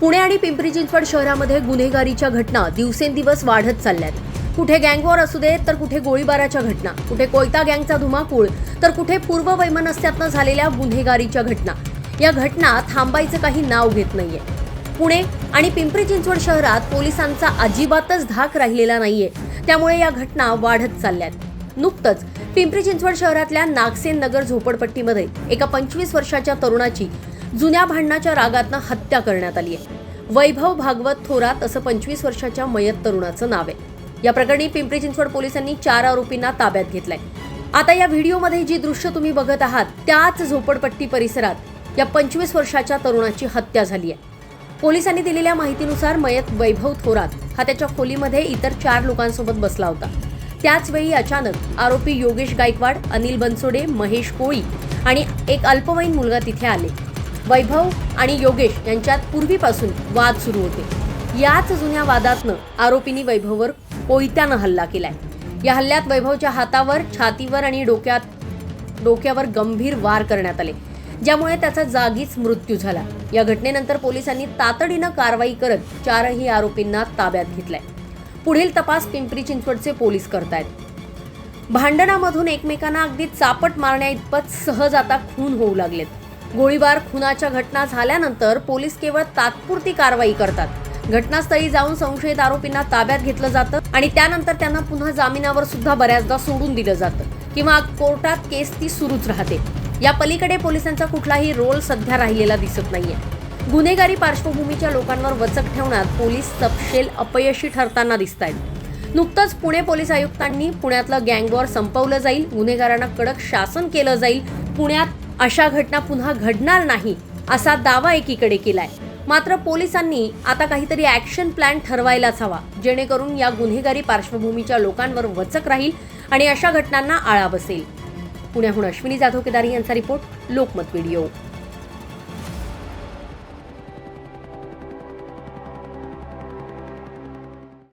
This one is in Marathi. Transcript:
पुणे आणि पिंपरी चिंचवड शहरामध्ये गुन्हेगारीच्या घटना दिवसेंदिवस वाढत चालल्यात. कुठे गँगवॉर असू दे तर कुठे गोळीबाराच्या घटना. कुठे कोयता गँगचा धुमाकूळ तर कुठे पूर्व वैमनस्यातनं झालेल्या गुन्हेगारीच्या घटना. या घटना थांबायचं काही नाव घेत नाहीये. पुणे आणि पिंपरी चिंचवड शहरात पोलिसांचा अजिबातच धाक राहिलेला नाहीये. त्यामुळे या घटना वाढत चालल्यात. नुकतंच पिंपरी चिंचवड शहरातल्या नागसेन नगर झोपडपट्टीमध्ये एका पंचवीस वर्षाच्या तरुणाची जुन्या भांडणाच्या रागातनं हत्या करण्यात आली आहे वैभव भागवत थोरात असं पंचवीस वर्षाच्या मयत तरुणाचं नाव आहे. या प्रकरणी पिंपरी चिंचवड पोलिसांनी चार आरोपींना ताब्यात घेतलाय. आता या व्हिडिओमध्ये जी दृश्य तुम्ही बघत आहात त्याच झोपडपट्टी परिसरात या पंचवीस वर्षाच्या तरुणाची हत्या झाली आहे पोलिसांनी दिलेल्या माहितीनुसार मयत वैभव थोरात हा त्याच्या खोलीमध्ये इतर चार लोकांसोबत बसला होता. त्याचवेळी अचानक आरोपी योगेश गायकवाड अनिल बनसोडे महेश कोळी आणि एक अल्पवयीन मुलगा तिथे आले. वैभव आणि योगेश यांच्यात पूर्वीपासून वाद सुरू होते. याच जुन्या वादातनं आरोपींनी वैभववर कोयत्यानं हल्ला केलाय. या हल्ल्यात वैभवच्या हातावर छातीवर आणि डोक्यात डोक्यावर गंभीर वार करण्यात आले ज्यामुळे त्याचा जागीच मृत्यू झाला. या घटनेनंतर पोलिसांनी तातडीनं कारवाई करत चारही आरोपींना ताब्यात घेतलाय. पुढील तपास पिंपरी चिंचवडचे पोलीस करतायत. भांडणामधून एकमेकांना अगदी चापट मारण्या इतपत सहज आता खून होऊ लागलेत. गोळीबार खुनाच्या घटना झाल्यानंतर पोलीस केवळ तात्पुरती कारवाई करतात. घटनास्थळी जाऊन संशयित आरोपींना ताब्यात घेतलं जातं आणि त्यानंतर त्यांना पुन्हा जामिनावर सुद्धा बऱ्याचदा सोडून दिलं जातं किंवा कोर्टात केस ती सुरूच राहते. या पलीकडे पोलिसांचा कुठलाही रोल सध्या राहिलेला दिसत नाहीये. गुन्हेगारी पार्श्वभूमीच्या लोकांवर वचक ठेवण्यात पोलीस तपशील अपयशी ठरताना दिसत आहेत नुकतंच पुणे पोलीस आयुक्तांनी पुण्यातलं गँगवॉर संपवलं जाईल गुन्हेगारांना कडक शासन केलं जाईल पुण्यात अशा घटना पुन्हा घडणार नाही असा दावा एकीकडे केलाय. मात्र पोलिसांनी आता काहीतरी ऍक्शन प्लॅन ठरवायलाच हवा जेणेकरून या गुन्हेगारी पार्श्वभूमीच्या लोकांवर वचक राहील आणि अशा घटनांना आळा बसेल. पुण्याहून अश्विनी जाधव केदारी यांचा रिपोर्ट लोकमत व्हिडिओ.